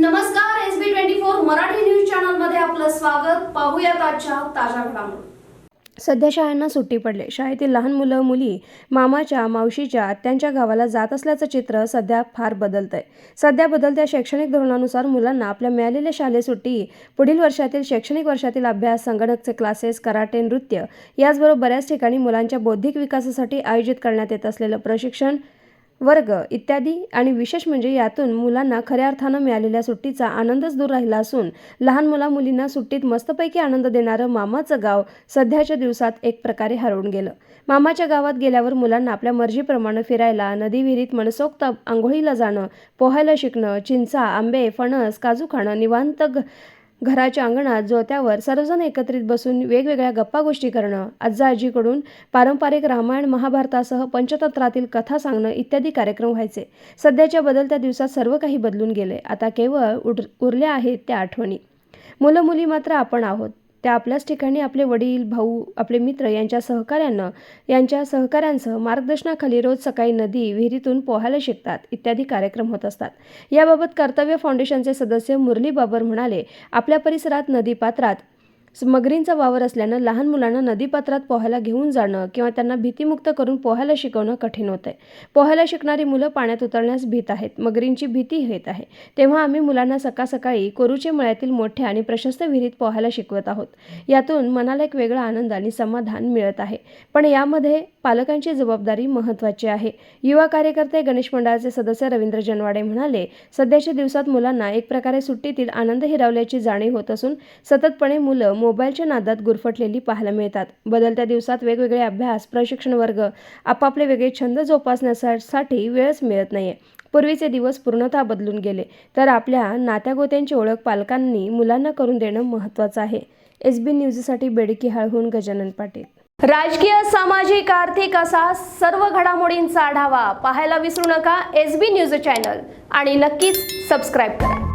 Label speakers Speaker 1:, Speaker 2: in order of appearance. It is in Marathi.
Speaker 1: नमस्कार S B twenty four Marathi news चॅनलमध्ये आपलं स्वागत. पाहूया आजच्या ताज्या घडामोडी.
Speaker 2: सध्या शाळांना सुट्टी पडले. शाळेतील लहान मुलं मुली मामाच्या मावशीच्या आत्यांच्या गावाला जात असल्याचं चित्र सध्या फार बदलतंय. आहे सध्या बदलत्या शैक्षणिक धोरणानुसार मुलांना आपल्या मिळालेल्या शालेय सुट्टी पुढील वर्षातील शैक्षणिक वर्षातील अभ्यास संगणकचे क्लासेस कराटे नृत्य याचबरोबर बऱ्याच ठिकाणी मुलांच्या बौद्धिक विकासासाठी आयोजित करण्यात येत असलेलं प्रशिक्षण वर्ग इत्यादी आणि विशेष म्हणजे यातून मुलांना खऱ्या अर्थानं मिळालेल्या सुट्टीचा आनंदच दूर राहिला असून लहान मुला मुलींना सुट्टीत मस्तपैकी आनंद देणारं मामाचं गाव सध्याच्या दिवसात एक प्रकारे हरवून गेलं. मामाच्या गावात गेल्यावर मुलांना आपल्या मर्जीप्रमाणे फिरायला नदी विहिरीत मनसोक्त आंघोळीला जाणं पोहायला शिकणं चिंचा आंबे फणस काजू खाणं निवांत घ घराच्या अंगणात जोत्यावर सर्वजण एकत्रित बसून वेगवेगळ्या गप्पा गोष्टी करणं आजा आजीकडून पारंपरिक रामायण महाभारतासह पंचतंत्रातील कथा सांगणं इत्यादी कार्यक्रम व्हायचे. सध्याच्या बदलत्या दिवसात सर्व काही बदलून गेले. आता केवळ उर उरल्या आहेत त्या आठवणी. मुलं मुली मात्र आपण आहोत. त्या आपल्याच ठिकाणी आपले वडील भाऊ आपले मित्र यांच्या सहकार्यानं यांच्या सहकाऱ्यांसह मार्गदर्शनाखाली रोज सकाळी नदी विहिरीतून पोहायला शिकतात इत्यादी कार्यक्रम होत असतात. याबाबत कर्तव्य फाउंडेशनचे सदस्य मुरली बाबर म्हणाले आपल्या परिसरात नदीपात्रात मगरींचा वावर असल्यानं लहान मुलांना नदीपात्रात पोहायला घेऊन जाणं किंवा त्यांना भीतीमुक्त करून पोहायला शिकवणं कठीण होतंय. पोहायला शिकणारी मुलं पाण्यात उतरण्यास भीत आहेत. मगरींची भीती येत आहे. तेव्हा आम्ही मुलांना सकाळ सकाळी कोरूचे मळ्यातील मोठ्या आणि प्रशस्त विहिरीत पोहायला शिकवत आहोत. यातून मनाला एक वेगळा आनंद आणि समाधान मिळत आहे. पण यामध्ये पालकांची जबाबदारी महत्त्वाची आहे. युवा कार्यकर्ते गणेश मंडळाचे सदस्य रवींद्र जनवाडे म्हणाले सध्याच्या दिवसात मुलांना एक प्रकारे सुट्टीतील आनंद हिरावल्याची जाणीव होत असून सततपणे मुलं मोबाईलच्या नादात गुरफटलेली पाहायला मिळतात. बदलत्या दिवसात वेगवेगळे अभ्यास प्रशिक्षण वर्ग आपापले वेगळे छंद जोपासण्यासाठी वेळच मिळत नाही पूर्वीचे दिवस पूर्णतः बदलून गेले. तर आपल्या नात्यागोत्यांची ओळख पालकांनी मुलांना करून देणं महत्त्वाचं आहे. एस बी न्यूजसाठी बेडकी हळहून गजानन पाटील.
Speaker 1: राजकीय सामाजिक आर्थिक असा सर्व घडामोडींचा आढावा पाहायला विसरू नका एस बी न्यूज चॅनल. आणि नक्कीच सबस्क्राईब करा.